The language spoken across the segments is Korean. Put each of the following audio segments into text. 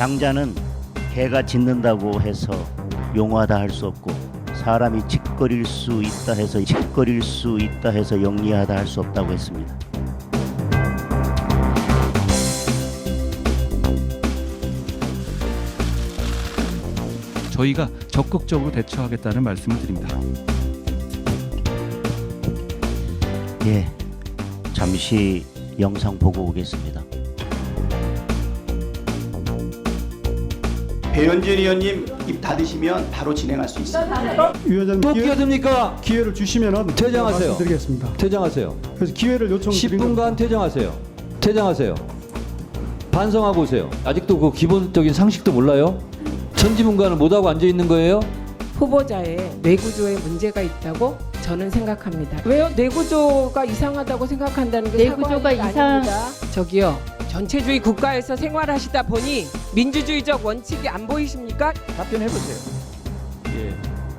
장자는 개가 짖는다고 해서 용하다 할 수 없고 사람이 짓거릴 수 있다 해서 짓거릴 수 있다 해서 영리하다 할 수 없다고 했습니다. 저희가 적극적으로 대처하겠다는 말씀을 드립니다. 예, 잠시 영상 보고 오겠습니다. 배현진 의원님 입 닫으시면 바로 진행할 수 있습니다. 위원장님 또 기회, 끼어듭니까? 기회를 주시면은 퇴장하세요. 말씀드리겠습니다. 퇴장하세요. 그래서 기회를 요청드린 10분간 퇴장하세요. 퇴장하세요. 반성하고 오세요. 아직도 그 기본적인 상식도 몰라요? 천지문간을 못하고 앉아 있는 거예요? 후보자의 뇌구조에 문제가 있다고 저는 생각합니다. 왜요? 뇌구조가 이상하다고 생각한다는 게 뇌구조가 사과할 게 이상- 아닙니다. 저기요. 전체주의 국가에서 생활하시다 보니 민주주의적 원칙이 안 보이십니까? 답변해 보세요. 예,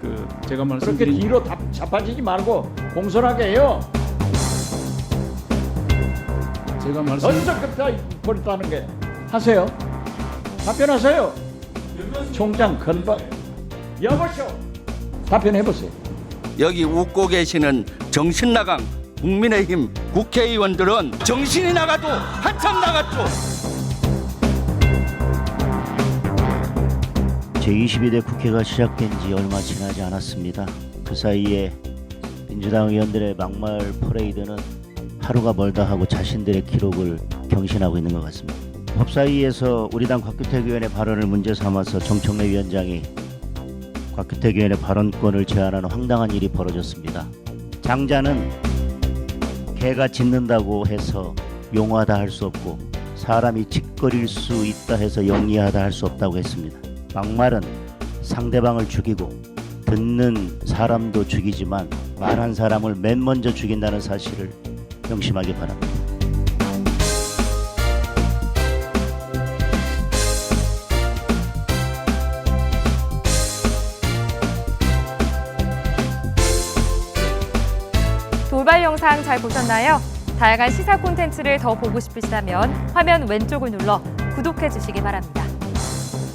그 제가 그렇게 말씀드린 뒤로 답, 자빠지지 말고 공손하게 해요. 제가 말씀 언제 급하 버렸다는 게 하세요. 답변하세요. 총장 건박 여보시오. 답변해 보세요. 여기 웃고 계시는 정신 나간 국민의힘 국회의원들은 정신이 나가도 한참 나갔죠. 제22대 국회가 시작된 지 얼마 지나지 않았습니다. 그 사이에 민주당 의원들의 막말 퍼레이드는 하루가 멀다 하고 자신들의 기록을 경신하고 있는 것 같습니다. 법사위에서 우리 당 곽규택 의원의 발언을 문제 삼아서 정청래 위원장이 곽규택 의원의 발언권을 제한하는 황당한 일이 벌어졌습니다. 장자는 개가 짖는다고 해서 용하다 할 수 없고 사람이 짓거릴 수 있다 해서 영리하다 할 수 없다고 했습니다. 막말은 상대방을 죽이고 듣는 사람도 죽이지만 말한 사람을 맨 먼저 죽인다는 사실을 명심하기 바랍니다. 돌발 영상 잘 보셨나요? 다양한 시사 콘텐츠를 더 보고 싶으시다면 화면 왼쪽을 눌러 구독해 주시기 바랍니다.